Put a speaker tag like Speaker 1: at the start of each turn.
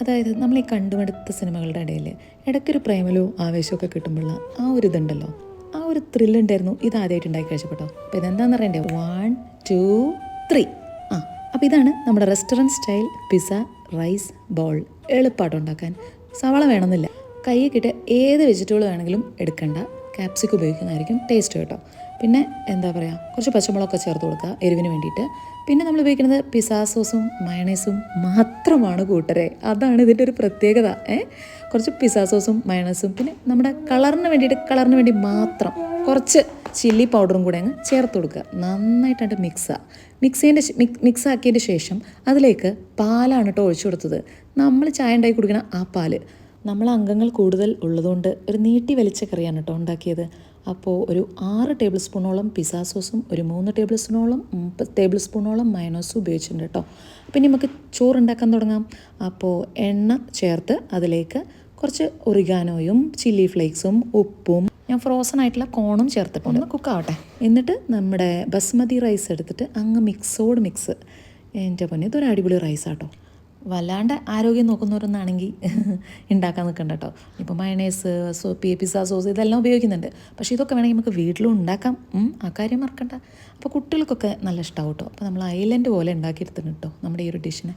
Speaker 1: അതായത് നമ്മൾ ഈ കണ്ടുമടുത്ത സിനിമകളുടെ ഇടയിൽ ഇടയ്ക്കൊരു പ്രേമലോ ആവേശമൊക്കെ കിട്ടുമ്പോഴുള്ള ആ ഒരു ഇതുണ്ടല്ലോ. ആ ഒരു ത്രില്ലുണ്ടായിരുന്നു ഇത് ആദ്യമായിട്ട് ഉണ്ടാക്കി കഴിച്ചപ്പെട്ടോ. അപ്പോൾ ഇതെന്താണെന്ന് അറിയണ്ടേ? വൺ ടു ത്രീ ആ അപ്പോൾ ഇതാണ് നമ്മുടെ restaurant style pizza rice ball എളുപ്പമായിട്ട് ഉണ്ടാക്കാൻ. സവാള വേണമെന്നില്ല. കൈ കിട്ടിയ ഏത് വെജിറ്റബിൾ വേണമെങ്കിലും എടുക്കണ്ട. ക്യാപ്സിക്കം ഉപയോഗിക്കുന്നതായിരിക്കും ടേസ്റ്റ് കേട്ടോ. പിന്നെ എന്താ പറയുക കുറച്ച് പച്ചമുളകൊക്കെ ചേർത്ത് കൊടുക്കുക എരിവിന് വേണ്ടിയിട്ട്. പിന്നെ നമ്മൾ ഉപയോഗിക്കുന്നത് പിസ്സ സോസും മയണൈസും മാത്രമാണ് കൂട്ടരെ. അതാണ് ഇതിന്റെ ഒരു പ്രത്യേകത ഏ? കുറച്ച് പിസ്സ സോസും മയണൈസും പിന്നെ നമ്മുടെ കളറിന് വേണ്ടിയിട്ട് കളറിന് വേണ്ടി മാത്രം കുറച്ച് ചില്ലി പൗഡറും കൂടെ അങ്ങ് ചേർത്ത് കൊടുക്കുക. നന്നായിട്ടായിട്ട് മിക്സ് മിക്സിന്റെ മിക്സ് ആക്കിയതിന്റെ ശേഷം അതിലേക്ക് പാലാണ് കേട്ടോ ഒഴിച്ചു കൊടുത്തത്. നമ്മൾ ചായ ഉണ്ടാക്കി കുടിക്കണ ആ പാൽ. നമ്മൾ അംഗങ്ങൾ കൂടുതൽ ഉള്ളതുകൊണ്ട് ഒരു നീട്ടി വലിച്ച കറിയാണ് കേട്ടോ ഉണ്ടാക്കിയത്. അപ്പോൾ ഒരു ആറ് ടേബിൾ സ്പൂണോളം പിസ്സ സോസും ഒരു മൂന്ന് ടേബിൾ സ്പൂണോളം ടേബിൾ സ്പൂണോളം മയണോസും ഉപയോഗിച്ചിട്ടുണ്ട് കേട്ടോ. അപ്പം ഇനി നമുക്ക് ചോറ് ഉണ്ടാക്കാൻ തുടങ്ങാം. അപ്പോൾ എണ്ണ ചേർത്ത് അതിലേക്ക് കുറച്ച് ഒറിഗാനോയും ചില്ലി ഫ്ലേക്സും ഉപ്പും ഞാൻ ഫ്രോസൺ ആയിട്ടുള്ള കോണും ചേർത്തിട്ടുണ്ട്. ഒന്ന് കുക്കാവട്ടെ എന്നിട്ട് നമ്മുടെ ബസ്മതി റൈസ് എടുത്തിട്ട് അങ്ങ് മിക്സോട് മിക്സ് എന്റെ പൊന്നെ ഇതൊരു അടിപൊളി റൈസാട്ടോ വല്ലാണ്ട് ആരോഗ്യം നോക്കുന്നവരൊന്നാണെങ്കിൽ ഉണ്ടാക്കാൻ നിൽക്കണ്ട കേട്ടോ. ഇപ്പോൾ മയണൈസ് സോ പി പിസ സോസ് ഇതെല്ലാം ഉപയോഗിക്കുന്നുണ്ട്. പക്ഷേ ഇതൊക്കെ വേണമെങ്കിൽ നമുക്ക് വീട്ടിലും ഉണ്ടാക്കാം. ആ കാര്യം മറക്കണ്ട. അപ്പോൾ കുട്ടികൾക്കൊക്കെ നല്ല ഇഷ്ടമാവും കേട്ടോ. അപ്പോൾ നമ്മൾ ഐലൻഡ് പോലെ ഉണ്ടാക്കിയെടുത്തിട്ടുണ്ട് കേട്ടോ നമ്മുടെ ഈ ഒരു ഡിഷിനെ.